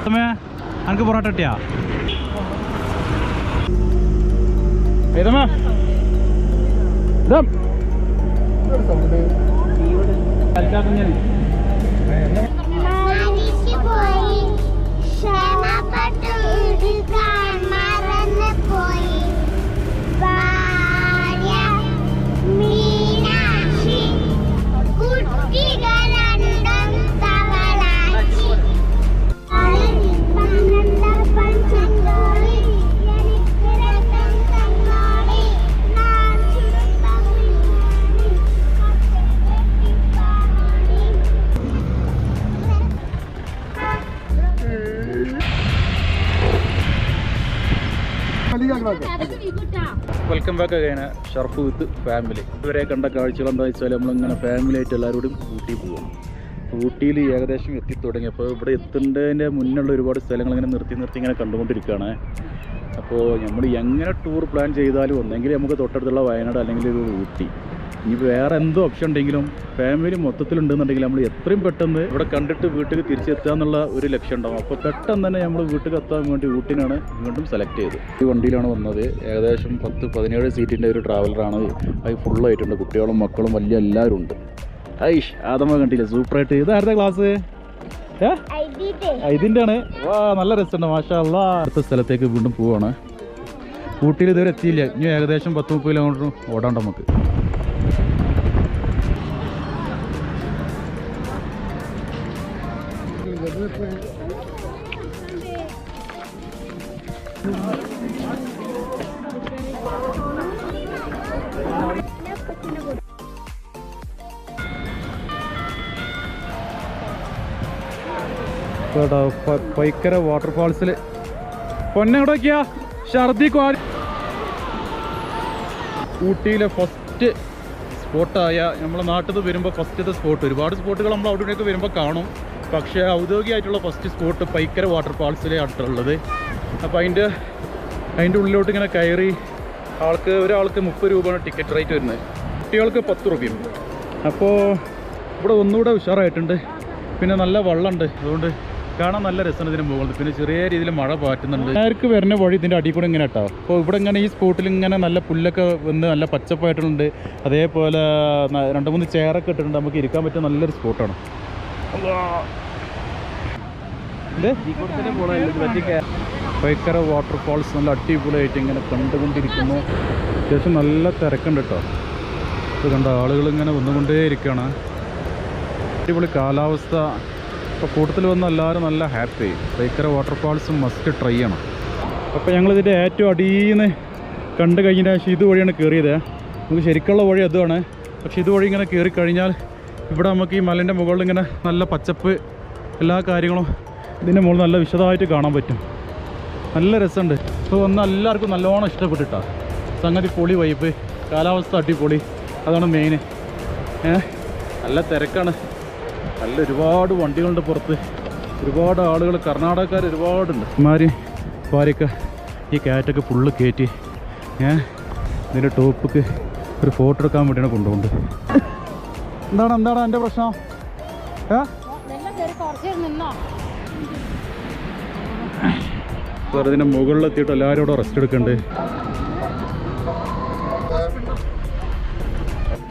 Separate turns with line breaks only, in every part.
ഇത്
അനക്ക് പൊറോട്ട കിട്ടിയാ? ഏതമ്മ
മരിച്ചു
welcome back again Sharaf with family ഇവരെ കണ്ട കാഴ്ചകൾ എന്താ വെച്ചാൽ നമ്മളിങ്ങനെ ഫാമിലി ആയിട്ട് എല്ലാവരോടും ഊട്ടി പോകും ഊട്ടിയിൽ ഏകദേശം എത്തി അപ്പോൾ ഇവിടെ എത്തേണ്ടതിന്റെ മുന്നുള്ള ഒരുപാട് സ്ഥലങ്ങൾ ഇങ്ങനെ നിർത്തി നിർത്തി ഇങ്ങനെ കണ്ടുകൊണ്ടിരിക്കുകയാണ്. അപ്പോൾ നമ്മൾ എങ്ങനെ ടൂർ പ്ലാൻ ചെയ്താലും ഒന്നെങ്കിൽ നമുക്ക് തൊട്ടടുത്തുള്ള വയനാട് അല്ലെങ്കിൽ ഒരു ഊട്ടി. ഇനി വേറെ എന്തോ ഓപ്ഷൻ ഉണ്ടെങ്കിലും ഫാമിലി മൊത്തത്തിലുണ്ടെന്നുണ്ടെങ്കിൽ നമ്മൾ എത്രയും പെട്ടെന്ന് ഇവിടെ കണ്ടിട്ട് വീട്ടിൽ തിരിച്ചെത്തുക എന്നുള്ള ഒരു ലക്ഷ്യം ഉണ്ടാവും. അപ്പോൾ പെട്ടെന്ന് തന്നെ നമ്മൾ വീട്ടിൽ എത്താൻ വേണ്ടി ഊട്ടിനാണ് വീണ്ടും സെലക്ട് ചെയ്തത്. ഈ വണ്ടിയിലാണ് വന്നത്. ഏകദേശം പത്ത് പതിനേഴ് സീറ്റിന്റെ ഒരു ട്രാവലറാണ് അത് ഫുള്ളായിട്ടുണ്ട് കുട്ടികളും മക്കളും വലിയ എല്ലാവരും ഉണ്ട്. ഐഷ് ആദമ കണ്ടില്ല? സൂപ്പറായിട്ട് ഇതാരുടെ ക്ലാസ് ഇതിന്റെ ആണ് വാ നല്ല രസമുണ്ട് മാഷാ അല്ലാ അടുത്ത സ്ഥലത്തേക്ക് വീണ്ടും പോവാണ്. ഊട്ടിയിൽ ഇതുവരെ എത്തിയില്ല. ഇനി ഏകദേശം പത്ത് മുപ്പത് കിലോമീറ്റർ ഓടാണ്ട് നമുക്ക്. കേട്ടോ പൈക്കര വാട്ടർഫാൾസിൽ പൊന്നെവിടൊക്കെയാ ഷർദി ക്വാരി ഊട്ടിയിലെ ഫസ്റ്റ് സ്പോട്ടായ നമ്മളെ നാട്ടിൽ നിന്ന് വരുമ്പോൾ ഫസ്റ്റത്തെ സ്പോട്ട് ഒരുപാട് സ്പോട്ടുകൾ നമ്മൾ അവിടെ ഇവിടെയൊക്കെ വരുമ്പോൾ കാണും. പക്ഷേ ഔദ്യോഗികമായിട്ടുള്ള ഫസ്റ്റ് സ്പോട്ട് പൈക്കര വാട്ടർഫാൾസിലെ അടുത്തുള്ളത് അപ്പോൾ അതിന്റെ അതിന്റെ ഉള്ളിലോട്ട് ഇങ്ങനെ കയറി ആൾക്ക് ഒരാൾക്ക് മുപ്പത് രൂപയാണ് ടിക്കറ്റ് റേറ്റ് വരുന്നത്. കുട്ടികൾക്ക് പത്ത് രൂപയും. അപ്പോൾ ഇവിടെ ഒന്നുകൂടെ ഉഷാറായിട്ടുണ്ട്. പിന്നെ നല്ല വെള്ളമുണ്ട്. അതുകൊണ്ട് കാണാൻ നല്ല രസമാണ് ഇതിന് മുകളിൽ. പിന്നെ ചെറിയ രീതിയിൽ മഴ പാറ്റുന്നുണ്ട്. നേർക്ക് വരുന്ന വഴി ഇതിന്റെ അടി കൂടെ ഇങ്ങനെ കേട്ടോ അപ്പോൾ ഇവിടെ ഇങ്ങനെ ഈ സ്പോട്ടിൽ ഇങ്ങനെ നല്ല പുല്ലൊക്കെ വന്ന് നല്ല പച്ചപ്പായിട്ടുണ്ട് അതേപോലെ രണ്ട് മൂന്ന് ചെയറൊക്കെ ഇട്ടിട്ടുണ്ട്. നമുക്ക് ഇരിക്കാൻ പറ്റിയ നല്ലൊരു സ്പോട്ടാണ് പൈക്കര വാട്ടർഫാൾസ് നല്ല അടിപൊളിയായിട്ട് ഇങ്ങനെ കണ്ടുകൊണ്ടിരിക്കുന്നു. അത്യാവശ്യം നല്ല തിരക്കുണ്ട് കേട്ടോ ഇത് കണ്ട ആളുകൾ ഇങ്ങനെ വന്നുകൊണ്ടേ ഇരിക്കുകയാണ് അടിപൊളി കാലാവസ്ഥ. ഇപ്പോൾ കൂട്ടത്തിൽ വന്ന എല്ലാവരും നല്ല ഹാപ്പി ഭയങ്കര വാട്ടർഫാൾസ് മസ്റ്റ് ട്രൈ ചെയ്യണം അപ്പോൾ ഞങ്ങളിതിന്റെ ഏറ്റവും അടിയിൽ കണ്ടു കഴിഞ്ഞ ശേഷം ഇതുവഴിയാണ് കയറിയത് നമുക്ക് ശരിക്കുള്ള വഴി അതുമാണ് പക്ഷെ ഇതുവഴി ഇങ്ങനെ കയറി കഴിഞ്ഞാൽ ഇവിടെ നമുക്ക് ഈ മലേന്റെ മുകളിൽ ഇങ്ങനെ നല്ല പച്ചപ്പ് എല്ലാ കാര്യങ്ങളും ഇതിന്റെ മുകളിൽ നല്ല വിശദമായിട്ട് കാണാൻ പറ്റും. നല്ല രസമുണ്ട്. അപ്പോൾ ഒന്ന് എല്ലാവർക്കും നല്ലോണം ഇഷ്ടപ്പെട്ടിട്ടാ. സംഗതി പൊളി വൈപ്പ് കാലാവസ്ഥ അടിപൊളി. അതാണ് മെയിൻ നല്ല തിരക്കാണ്. നല്ല ഒരുപാട് വണ്ടികളുണ്ട് പുറത്ത്. ഒരുപാട് ആളുകൾ കർണാടകക്കാർ ഒരുപാടുണ്ട്. ഇമാര് ഭാര്യയൊക്കെ ഈ കാറ്റൊക്കെ ഫുള്ള് കയറ്റി ഏ ഇതിന്റെ ടോപ്പിക്ക് ഒരു ഫോട്ടോ എടുക്കാൻ വേണ്ടിയാണ് കൊണ്ടുപോകുന്നത്. എന്താണ് എന്താണ് എന്റെ പ്രശ്നം? ഏ? സാർ ഇതിന്റെ മുകളിലെത്തിയിട്ട് എല്ലാവരും ഇവിടെ റെസ്റ്റ് എടുക്കണ്ടേ?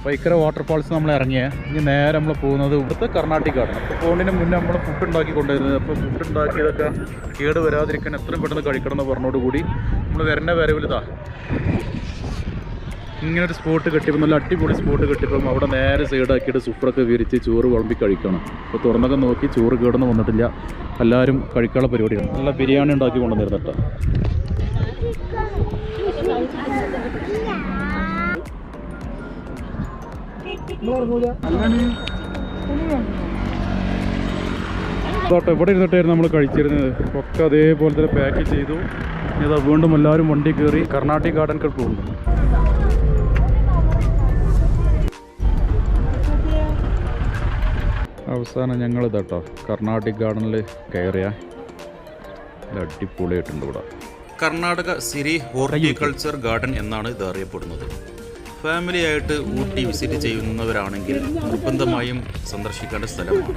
ഭയങ്കര വാട്ടർഫാൾസ് നമ്മൾ ഇറങ്ങിയ. ഇനി നേരെ നമ്മൾ പോകുന്നത് ഇവിടുത്തെ കർണാട്ടിക്കാണ് അപ്പോൾ പോകുന്നതിന് മുന്നേ നമ്മൾ ഫുഡ് ഉണ്ടാക്കി കൊണ്ടുവരുന്നത്. അപ്പോൾ ഫുഡ് ഉണ്ടാക്കിയതൊക്കെ കേട് വരാതിരിക്കാൻ എത്രയും പെട്ടെന്ന് കഴിക്കണം എന്ന് പറഞ്ഞോടുകൂടി നമ്മൾ വരുന്ന വരവിലിതാ ഇങ്ങനെ ഒരു സ്പോട്ട് കെട്ടിപ്പം നല്ല അടിപൊളി സ്പോട്ട് കെട്ടിപ്പം അവിടെ നേരെ സൈഡാക്കിയിട്ട് സൂപ്പറൊക്കെ വിരിച്ച് ചോറ് വിളമ്പി കഴിക്കണം. അപ്പോൾ തുറന്നൊക്കെ നോക്കി ചോറ് കേടൊന്നും വന്നിട്ടില്ല. എല്ലാവരും കഴിക്കാനുള്ള പരിപാടിയാണ്. നല്ല ബിരിയാണി ഉണ്ടാക്കി കൊണ്ടുവന്നിരുന്നു കേട്ടോ. ഇതോട്ടെ ഇവിടെ ഇരുന്നിട്ടായിരുന്നു നമ്മൾ കഴിച്ചിരുന്നത്. ഒക്കെ അതേപോലെ തന്നെ പാക്ക് ചെയ്തു. ഇനി അതാ വീണ്ടും എല്ലാവരും വണ്ടി കയറി കർണാട്ടിക് ഗാർഡൻ പോകുന്നു. അവസാനം ഞങ്ങൾ ഇതാട്ടോ കർണാട്ടിക് ഗാർഡനിൽ കയറിയ അടിപൊളിയായിട്ടുണ്ട് ഇവിടെ.
കർണാടക സിരി ഹോർട്ടിക്കൾച്ചർ ഗാർഡൻ എന്നാണ് ഇത് അറിയപ്പെടുന്നത്. ഫാമിലി ആയിട്ട് ഊട്ടി വിസിറ്റ് ചെയ്യുന്നവരാണെങ്കിൽ നിർബന്ധമായും സന്ദർശിക്കേണ്ട സ്ഥലമാണ്.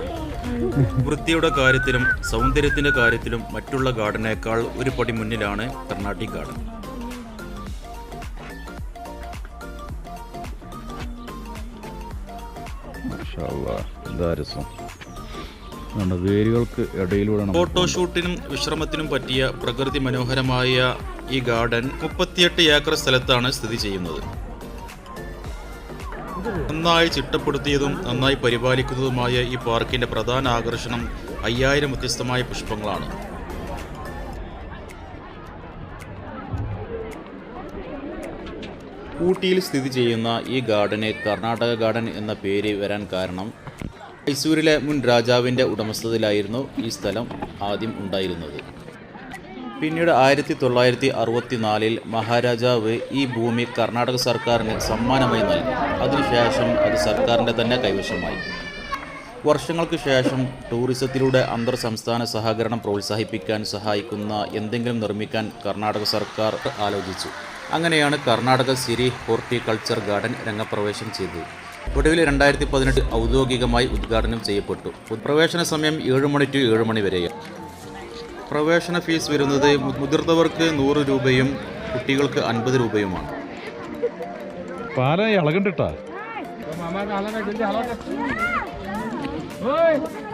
വൃത്തിയുടെ കാര്യത്തിലും സൗന്ദര്യത്തിന്റെ കാര്യത്തിലും മറ്റുള്ള ഗാർഡനേക്കാൾ ഒരു പടി മുന്നിലാണ് കർണാട്ടിക് ഗാർഡൻ.
വേരുകൾക്ക് ഇടയിലൂടെ
ഫോട്ടോഷൂട്ടിനും വിശ്രമത്തിനും പറ്റിയ പ്രകൃതി മനോഹരമായ ഈ ഗാർഡൻ മുപ്പത്തിയെട്ട് ഏക്കർ സ്ഥലത്താണ് സ്ഥിതി ചെയ്യുന്നത്. നന്നായി ചിട്ടപ്പെടുത്തിയതും നന്നായി പരിപാലിക്കുന്നതുമായ ഈ പാർക്കിന്റെ പ്രധാന ആകർഷണം അയ്യായിരം വ്യത്യസ്തമായ പുഷ്പങ്ങളാണ്. ഊട്ടിയിൽ സ്ഥിതി ചെയ്യുന്ന ഈ ഗാർഡന് കർണാടക ഗാർഡൻ എന്ന പേര് വരാൻ കാരണം മൈസൂരിലെ മുൻ രാജാവിന്റെ ഉടമസ്ഥതയിലായിരുന്നു ഈ സ്ഥലം ആദ്യം ഉണ്ടായിരുന്നത്. പിന്നീട് ആയിരത്തി തൊള്ളായിരത്തി അറുപത്തിനാലിൽ മഹാരാജാവ് ഈ ഭൂമി കർണാടക സർക്കാരിന് സമ്മാനമായി നൽകി. അതിനുശേഷം അത് സർക്കാരിന്റെ തന്നെ കൈവശമായി. വർഷങ്ങൾക്ക് ശേഷം ടൂറിസത്തിലൂടെ അന്തർ സംസ്ഥാന സഹകരണം പ്രോത്സാഹിപ്പിക്കാൻ സഹായിക്കുന്ന എന്തെങ്കിലും നിർമ്മിക്കാൻ കർണാടക സർക്കാർ ആലോചിച്ചു. അങ്ങനെയാണ് കർണാടക സിരി ഹോർട്ടിക്കൾച്ചർ ഗാർഡൻ രംഗപ്രവേശം ചെയ്തത്. ഒടുവിൽ രണ്ടായിരത്തി പതിനെട്ട് ഔദ്യോഗികമായി ഉദ്ഘാടനം ചെയ്യപ്പെട്ടു. പ്രവേശന സമയം ഏഴ് മണി ടു ഏഴ് മണി വരെയാണ് പ്രവേശന ഫീസ് വരുന്നത് മുതിർന്നവർക്ക് നൂറ് രൂപയും കുട്ടികൾക്ക് അൻപത് രൂപയുമാണ്.
പാല ഇളകണ്ടിട്ടാ?
Oi!